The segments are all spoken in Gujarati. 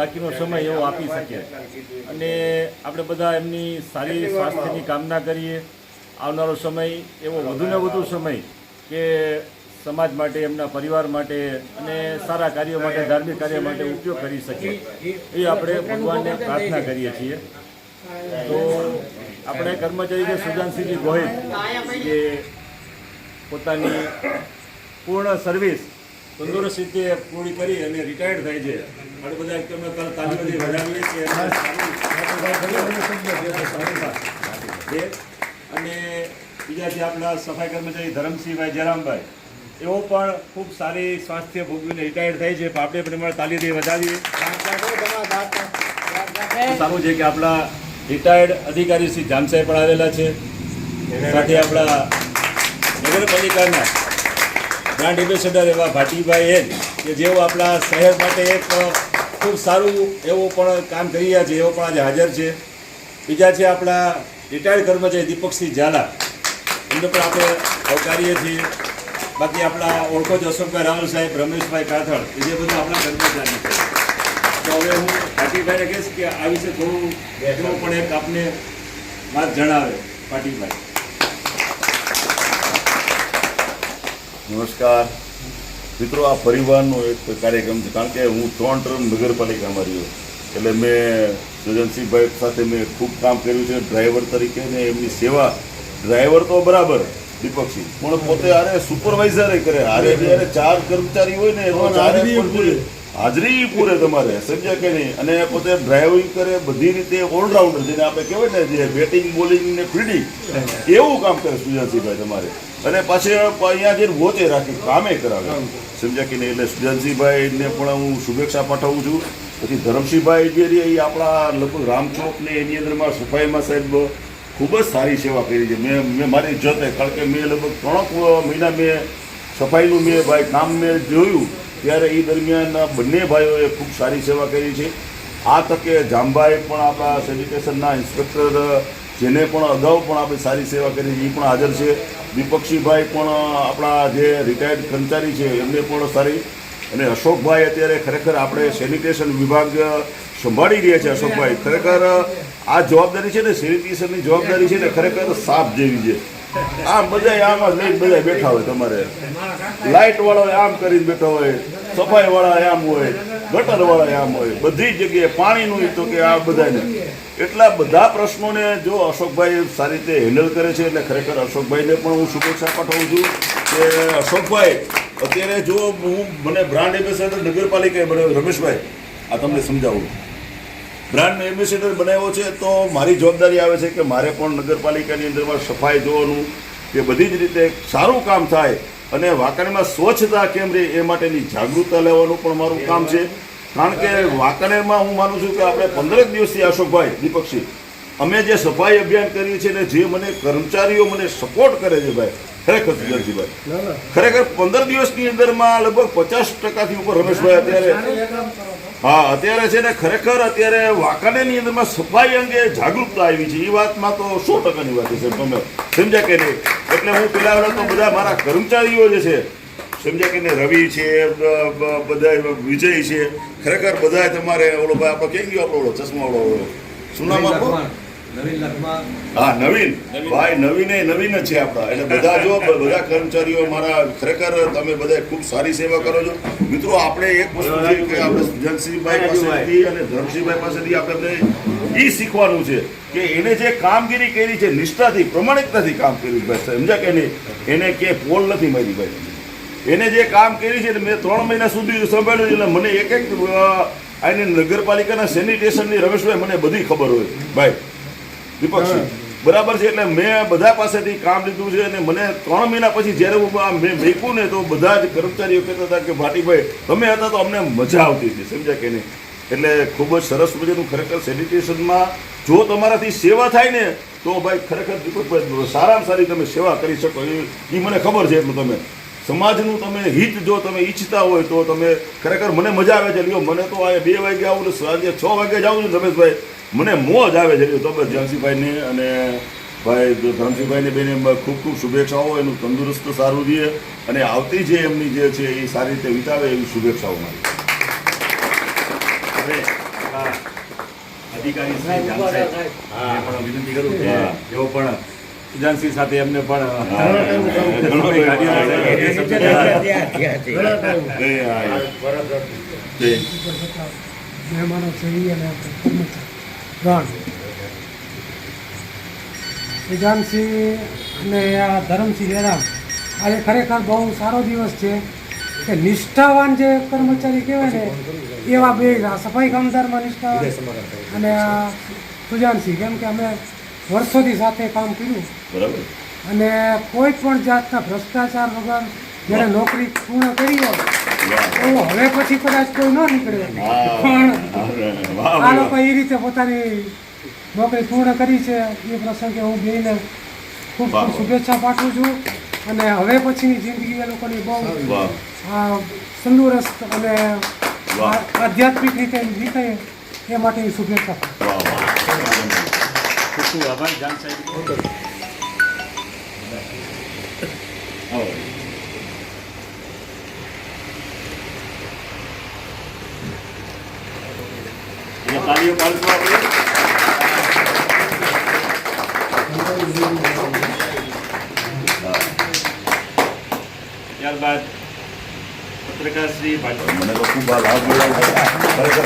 બાકીનો સમય એવો આપી શકીએ. અને આપણે બધા એમની સારી સ્વાસ્થ્યની કામના કરીએ. આવનારો સમય એવો વધુને વધુ સમય કે સમાજ માટે, એમના પરિવાર માટે અને સારા કાર્યો માટે, ધાર્મિક કાર્ય માટે ઉપયોગ કરી શકીએ. એ આપણે ભગવાનને પ્રાર્થના કરીએ છીએ. તો આપણે કર્મચારી જે સુજાનસિંહજી ગોહિલ, જે પોતાની પૂર્ણ સર્વિસ તંદુરસ્ત રીતે પૂરી કરી અને રિટાયર્ડ થાય છે. આપણે બધા એક તમે કાલ તાલીમથી વધાવીએ છીએ અને અને બીજા છે આપણા સફાઈ કર્મચારી ધરમસિંહભાઈ જયરામભાઈ એઓ પણ ખૂબ સારી સ્વાસ્થ્ય ભોગવીને રિટાયર્ડ થાય છે. પણ આપણે પણ એમાં તાલીમથી વધાવીએ સારું છે કે આપણા રિટાયર્ડ અધિકારી શ્રી જામસાહેબ પણ આવેલા છે. સાથે આપણા નગરપાલિકાના બ્રાન્ડ એમ્બેસેડર એવા ભાટીભાઈ એન કે જેઓ આપણા શહેર માટે એક ખૂબ સારું એવું પણ કામ કરી રહ્યા છે એવો પણ આજે હાજર છે. બીજા છે આપણા રિટાયર્ડ કર્મચારી દીપકસિંહ ઝાલા. એમને પણ આપણે આવકારીએ છીએ. બાકી આપણા ઓળખો જ અશોકભાઈ રાવલ સાહેબ, રમેશભાઈ કાથળ એ જે બધું આપણા કર્મચારી છે. તો હવે હું પાટીલભાઈને કહીશ કે આ વિશે થોડું પણ એક આપને વાત જણાવે પાટીલભાઈ નમસ્કાર. મિત્રો આ પરિવારનો એક કાર્યક્રમ છે. કારણ કે હું ત્રણ ટર્મ નગરપાલિકામાં રહ્યો. એટલે મેં સજનસિંહભાઈ સાથે મેં ખૂબ કામ કર્યું છે. ડ્રાઈવર તરીકે ને એમની સેવા. ડ્રાઈવર તો બરાબર દીપકસિંહ. પણ પોતે આરે સુપરવાઇઝરે કરે. આરે જ્યારે ચાર કર્મચારી હોય ને એનો હાજરી પૂરે તમારે, સમજ્યા કે નહીં? અને પોતે ડ્રાઇવિંગ કરે, બધી રીતે ઓલરાઉન્ડર જેને આપણે કહેવાય ને જે બેટિંગ બોલિંગ ને ફિલ્ડિંગ એવું કામ કરે સુજાનસિંહભાઈ તમારે. અને પાછી અહીંયા જઈને વોચે રાખી, કામે કરાવે. સમજ્યા કે નહીં? એટલે સુજાનસિંહભાઈને પણ હું શુભેચ્છા પાઠવું છું. પછી ધરમસિંહભાઈ જે એ આપણા લગભગ રામચોક ને એની અંદરમાં સફાઈમાં સાહેબ, ખૂબ જ સારી સેવા કરી છે. મેં મેં મારી જતે, કારણ કે મેં લગભગ ત્રણ મહિના મેં સફાઈનું મેં ભાઈ કામ મેં જોયું. ત્યારે એ દરમિયાન બંને ભાઈઓએ ખૂબ સારી સેવા કરી છે. આ તકે જામભાઈ પણ આપણા સેનિટેશનના ઇન્સ્પેક્ટર, જેને પણ અગાઉ પણ આપણે સારી સેવા કરી એ પણ હાજર છે. દીપકસિંહભાઈ પણ આપણા જે રિટાયર્ડ કર્મચારી છે, એમને પણ સારી. અને અશોકભાઈ અત્યારે ખરેખર આપણે સેનિટેશન વિભાગ સંભાળી રહ્યા છે, અશોકભાઈ. ખરેખર આ જવાબદારી છે ને સેનિટેશનની જવાબદારી છે ને ખરેખર સાપ જેવી છે. આમ બધા આમ લઈને બધા બેઠા હોય તમારે. લાઇટ વાળો આમ કરીને બેઠા હોય, સફાઈ વાળા આમ હોય, ગટર વાળા આમ હોય, બધી જગ્યાએ પાણીનું તો કે આ બધાને. એટલા બધા પ્રશ્નોને જો અશોકભાઈ સારી રીતે હેન્ડલ કરે છે, એટલે ખરેખર અશોકભાઈને પણ હું શુભેચ્છા પાઠવું છું કે અશોકભાઈ, અત્યારે જો હું મને બ્રાન્ડ એમ્બેસેડર નગરપાલિકાએ બનાવ્યો, રમેશભાઈ, આ તમને સમજાવું. બ્રાન્ડ એમ્બેસેડર બનાવ્યો છે તો મારી જવાબદારી આવે છે કે મારે પણ નગરપાલિકાની અંદરમાં સફાઈ જોવાનું કે બધી જ રીતે સારું કામ થાય અને વાંકાનેરમાં સ્વચ્છતા કેમ રહે એ માટેની જાગૃતતા લેવાનું પણ મારું કામ છે. કારણ કે વાંકાનેરમાં હું માનું છું કે આપણે પંદરેક દિવસથી અશોકભાઈ દીપકસિંહ અમે જે સફાઈ અભિયાન કરીએ છીએ ને જે મને કર્મચારીઓ મને સપોર્ટ કરે છે ભાઈ ખરેખર સુધરજીભાઈ. ખરેખર પંદર દિવસની અંદરમાં લગભગ પચાસ ટકાથી ઉપર રમેશભાઈ અત્યારે હા, અત્યારે છે ને ખરેખર અત્યારે વાંકાનેરની અંદરમાં સફાઈ અંગે જાગૃતતા આવી છે. એ વાતમાં તો સો ટકાની વાત છે તમે સમજ્યા કે નહીં? એટલે હું પેલા તો બધા મારા કર્મચારીઓ જે છે, સમજ્યા કે નહીં? રવિ છે બધા વિજય છે. ખરેખર બધા તમારે ઓલો ભાઈ, આપણો કેમ ગયો આપણો ઓળો નામ આપણું હા નવીન. ભાઈ નવીન એ નવીન જ છે આપણા. એટલે બધા જો બધા કર્મચારીઓ મારા ખરેખર તમે બધા ખૂબ સારી સેવા કરો છો. મિત્રો આપણે એક વસ્તુ છે કે આપણે સુજનસિંહભાઈ પાસેથી અને ધરમસિંહભાઈ પાસેથી આપણે એ શીખવાનું છે કે એને જે કામગીરી કરી છે નિષ્ઠાથી પ્રમાણિકતાથી કામ કર્યું ભાઈ સમજ્યા કે નહીં? એને કે પોલ નથી મારી ભાઈ. એને જે કામ કર્યું છે મેં ત્રણ મહિના સુધી સંભાળ્યું એટલે મને એક એક આની નગરપાલિકાના સેનિટેશનની રમેશભાઈ મને બધી ખબર હોય. ભાઈ દીપકસિંહ બરાબર છે એટલે મેં બધા પાસેથી કામ લીધું છે અને મને ત્રણ મહિના પછી જ્યારે હું મેં મેકું ને તો બધા જ કર્મચારીઓ કહેતા હતા કે ભાટીભાઈ તમે હતા તો અમને મજા આવતી હતી. સમજ્યા કે નહીં? એટલે ખૂબ જ સરસ મજાનું ખરેખર સેનિટેશનમાં જો તમારાથી સેવા થાય ને તો ભાઈ ખરેખર દીપકભાઈ સારામાં સારી તમે સેવા કરી શકો એ મને ખબર છે એટલું તમે સમાજનું તમે હિત જો તમે ઈચ્છતા હોય તો તમે ખરેખર મને મજા આવે છે. લ્યો મને તો આ બે વાગે આવું ને સાંજે છ વાગે જાઉં છું રમેશભાઈ. મને મોજ આવે છે. લ્યો તમે જયંતિભાઈને અને ભાઈ ધરમસિંહભાઈને બેને ખૂબ ખૂબ શુભેચ્છાઓ. એનું તંદુરસ્ત સારું રહે અને આવતી જે એમની જે છે એ સારી રીતે વિતાવે એવી શુભેચ્છાઓ મારી. અધિકારી પણ વિનંતી કરું કે હા. પણ સુજાનસિંહ સાથે એમને પણ અને આ ધરમસિંહ હેરામ આજે ખરેખર બહુ સારો દિવસ છે. કે નિષ્ઠાવાન જે કર્મચારી કહેવાય ને એવા બે સફાઈ કામદારમાં નિષ્ઠાવાન અને આ સુજાનસિંહ. કેમ કે અમે વર્ષોથી સાથે કામ કર્યું. બરાબર. અને કોઈ પણ જાતના ભ્રષ્ટાચાર વગર જ્યારે નોકરી પૂર્ણ કરી હોય હવે પછી કદાચ કોઈ ન નીકળે. પણ આ. લોકો એ રીતે પોતાની નોકરી પૂર્ણ કરી છે એ પ્રસંગે હું બેને ખૂબ ખૂબ શુભેચ્છા પાઠવું છું. અને હવે પછીની જિંદગી એ લોકોની બહુ તંદુરસ્ત અને આધ્યાત્મિક રીતે નીકળે એ માટેની શુભેચ્છા વાહ. ખૂબ આભાર જાન સાહેબ. એટલે તાળીઓ પાડશું આપણે ત્યારબાદ પત્રકાર શ્રી ભાટી મને તો ખૂબ આ લાભ મળ્યો છે. ખરેખર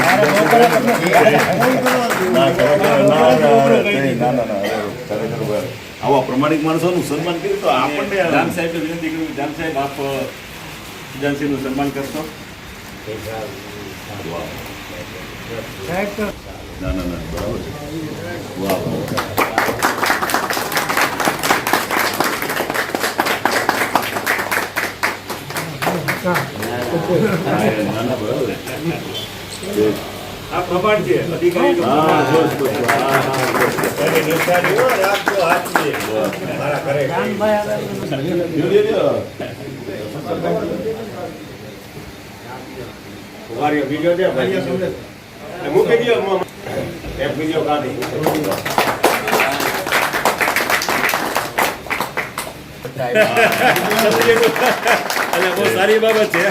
ના, ખરેખર, ના, ના, નહીં, ના, ના, ના, અરે, ખરેખર ભાઈ. આવા પ્રમાણિક માણસોનું સન્માન કર્યું તો આપણને જામ સાહેબને વિનંતી કરું જામ સાહેબ આપ સુજાનસિંહનું સન્માન કરશો વાહ. સાહેબ તો ના ના ના બરાબર છે. વાહ વાહ હા. પ્રમાણ છે હા બસ જાનભાઈ આવે લ્યો, અને બહુ સારી બાબત છે.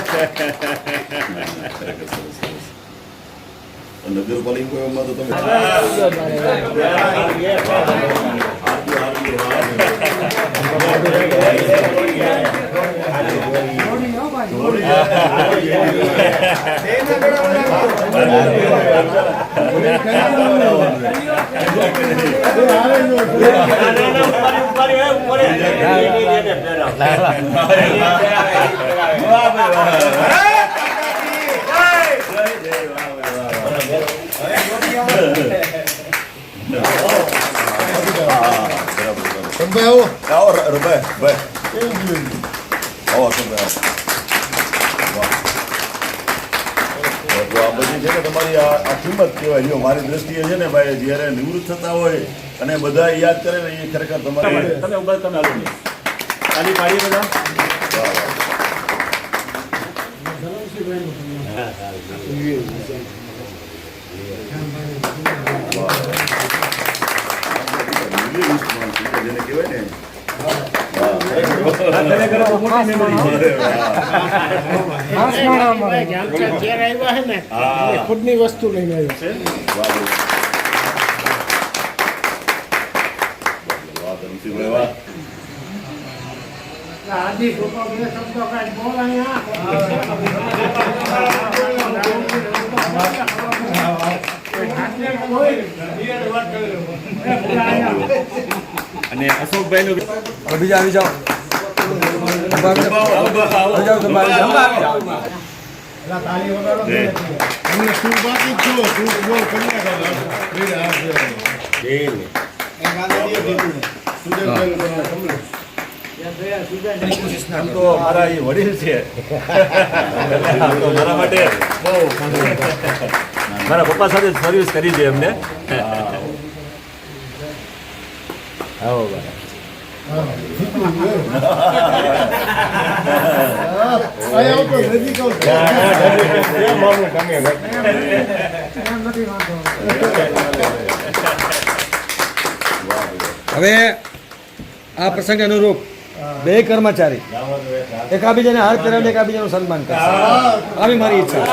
નગરપાલિકામાં તો તમે ભાઈ સંભાઈ આવો આવો ર- રભાઈ ભાઈ આવો સંભાઈ આવો વાહ. તો આ બધી છે ને તમારી આ કિંમત કહેવાય. જો મારી દ્રષ્ટિએ છે ને ભાઈ જ્યારે નિવૃત્ત થતા હોય અને બધા યાદ કરે ને એ ખરેખર તમારી તમે ઊભા તમે હાલો. નહીં તાલી પાડીએ બધા. જેને કહેવાય ને વાહ. ખરેખર બહુ મોટી memory છે. અરે વાહ. ખાસ માણસ અમારે. હા. ખુદની વસ્તુ લઈને આવ્યો છે? વાહ, વાહ. વાહ, ધનસિંહભાઈ, વાહ. આદિ લોકો બે શબ્દો કાંઈ બોલાય અને અશોકભાઈનું બીજા આવી જાઓ. તો મારા એ વડીલ છે. મારા માટે બહુ. મારા પપ્પા સાથે સર્વિસ કરી છે એમને. વાંધો હવે આ પ્રસંગ અનુરૂપ બે કર્મચારી એકાબીજાને હાર પહેરાવીને એકાબીજાનું સન્માન કરશે આવી મારી ઈચ્છા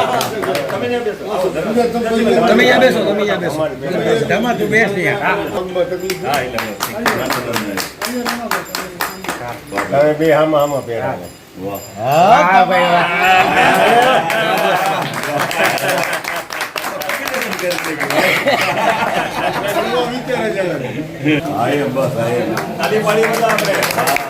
તમે ત્યાં બેસો. તમે અહીંયા બેસો તમે અહીંયા બેસો હા, એટલે બસ. તમે બે આમાં આમાં પહેરાવો હા એમ બસ હા એમ તાળી પાડી બધા આપણે.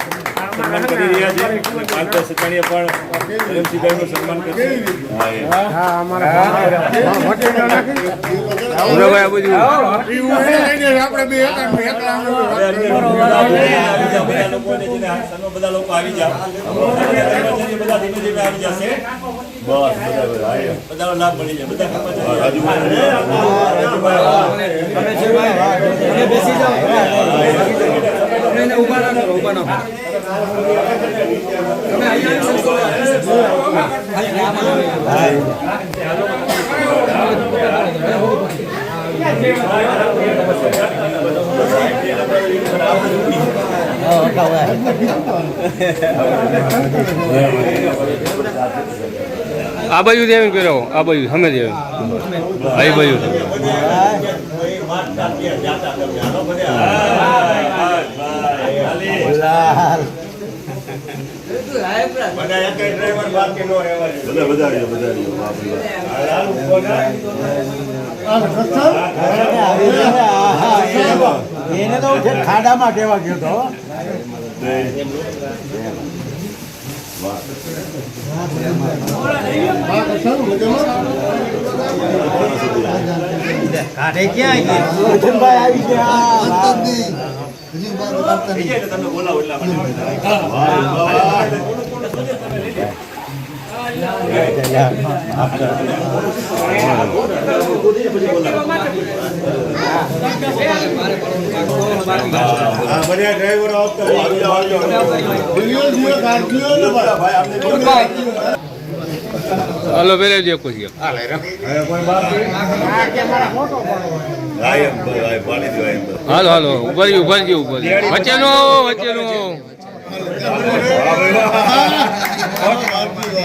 સન્માન કરી રહ્યા છે. અને સચાણીએ પણ ધરમસિંહભાઈનું સન્માન કરશે બધા બધા લોકો આવી જાય બધા ધીમે ધીમે આવી જશે બસ બધાનો લાભ મળી જાય બધા બેસી જાઓ તમે એને ઊભા ના કરો ઊભા ના કરો તમે અહીંયા આ બાજુ દેવીને કર્યો આ બાજુ સામે દેવી આ બાજુ. વાહ. એને તો છે ખાડામાં કેવા ગયો તો જય. વાહ. કાઢે ક્યાં આવી ગયા. થઈ જાય એટલે તમે બોલાવો એટલા માટે વાહ વાહ હા બધા ડ્રાઈવરો આવતા હાલો પેલે જ હા બસ. હાલો હાલો ઉપર જી ઉપર જી ઉપર જી. વચ્ચેનો વચ્ચેનો.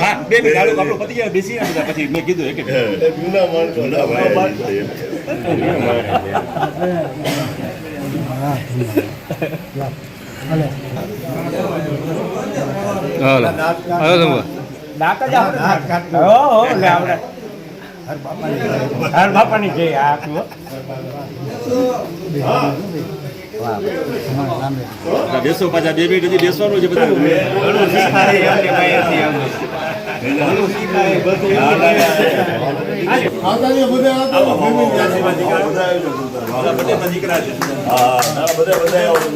હા બે મિનિટ હાલો આપણો પતિ જાય બેસી ગયા પછી મેં કીધું એક એક. જૂના ભાઈ. એમ. હાલો હર બાપાની બેસો પાછા બે મિનિટ હજી બેસવાનું છે બધું બધા. બધા દીકરા છે હા. બધા બધા આવો.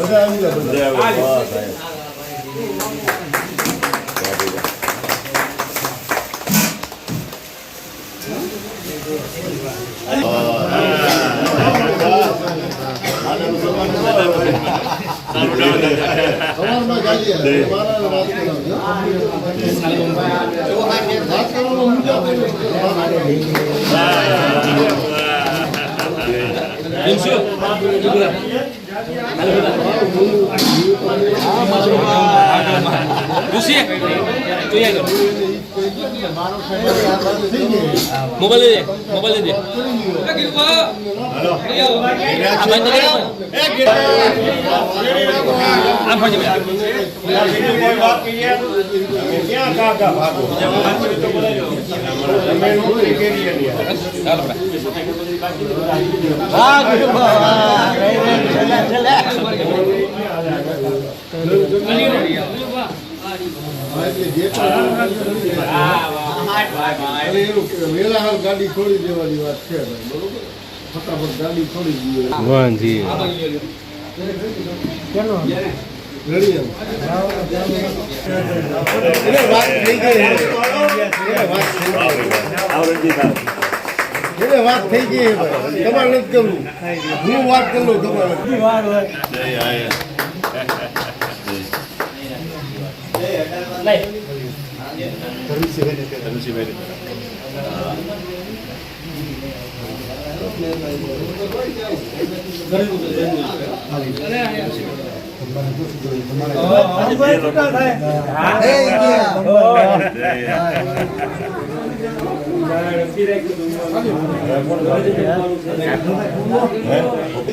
બધા દે મોબાઈલ દે વેલા ગાડી છોડી દેવાની વાત છે બરોબર ફટાફટ ગાડી છોડી દઈએ એમ એટલે વાત થઈ ગઈ તમારે નથી કરવું હું વાત કરું તમારે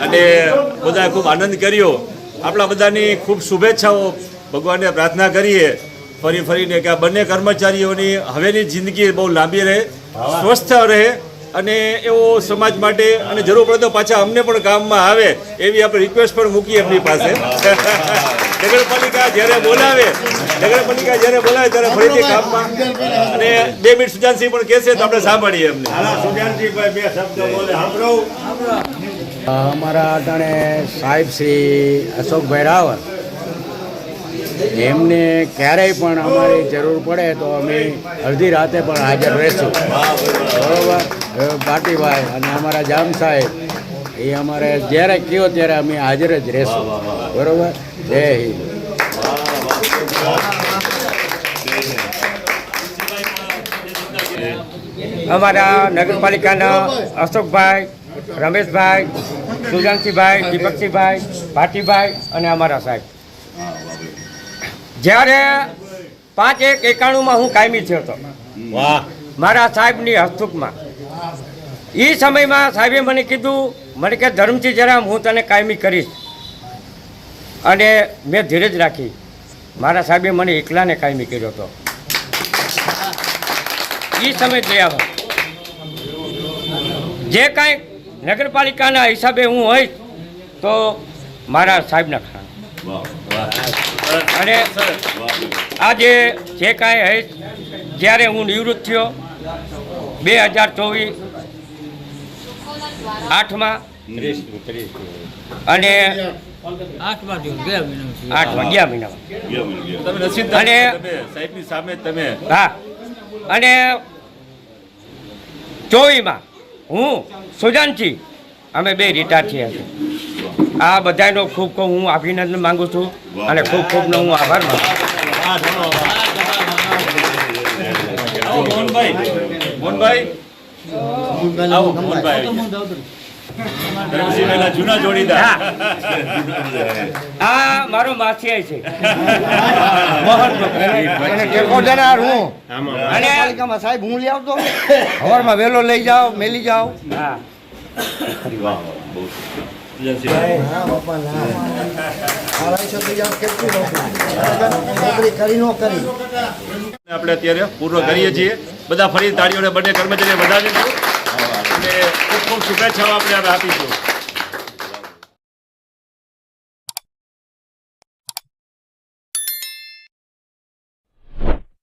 અને બધાએ ખૂબ આનંદ કર્યો. આપણા બધાની ખૂબ શુભેચ્છાઓ. ભગવાનને પ્રાર્થના કરીએ. ફરી ફરીને કે આ બંને કર્મચારીઓની હવેની જિંદગી બહુ લાંબી રહે સ્વસ્થ રહે અને એવો સમાજ માટે અને જરૂર પડે તો પાછા અમને પણ કામમાં આવે એવી આપણે રિક્વેસ્ટ પણ મૂકીએ એમની પાસે. નગરપાલિકા જ્યારે બોલાવે નગરપાલિકા જ્યારે બોલાવે ત્યારે ફરીથી કામમાં અને બે મિનિટ સુજાનસિંહ પણ કહેશે તો આપણે સાંભળીએ એમને. સુજાનસિંહભાઈ બે શબ્દ બોલે. અમારા અટાણે સાહેબ શ્રી અશોકભાઈ રાવલ એમને ક્યારેય પણ અમારી જરૂર પડે તો અમે અડધી રાતે પણ હાજર રહેશું. બરોબર? પાટીભાઈ અને અમારા જામ સાહેબ, એ અમારે જ્યારે કયો ત્યારે અમે હાજર જ રહેશું. બરોબર? જય હિન્દ. અમારા નગરપાલિકાના અશોકભાઈ, રમેશભાઈ, સુજાનસિંહભાઈ, દીપકસિંહભાઈ ભાટીભાઈ અને અમારા સાહેબ. જ્યારે પાંચ એક એકાણુંમાં હું કાયમી થયો હતો. મારા સાહેબની હસ્તુકમાં. એ સમયમાં સાહેબે મને કીધું મને કે ધર્મથી જરામ હું તને કાયમી કરીશ. અને મેં ધીરજ રાખી. મારા સાહેબે મને એકલાને કાયમી કર્યો હતો. એ સમય હોય જે કાંઈ નગરપાલિકાના હિસાબે હું હોઈશ તો મારા સાહેબના ખાણ. અને આજે જે કાંઈ હૈ જ્યારે હું નિવૃત્ત થયો બે હજાર ચોવીસ આઠમાં અને આઠમાં ગયા મહિનામાં અને- સાહેબની સામે તમે હા અને ચોવીમાં હું સુજાનસિંહ અમે બે રિટાયર થયા છે આ બધાનો ખૂબ ખૂબ હું અભિનંદન માંગુ છું અને ખૂબ ખૂબનો હું આભાર માનું મોહનભાઈ મોહનભાઈ? આ મારો માસી છે. અને સાહેબ હું લઈ આવતો? હવારમાં વહેલો લઈ જાઓ મેલી જાઓ. હા. આપણે અત્યારે પૂરો કરીએ છીએ. બધા ફરી તાળીઓને બંને કર્મચારીઓ વધાવીશું અને ખૂબ ખૂબ શુભેચ્છાઓ આપણે આપીશું.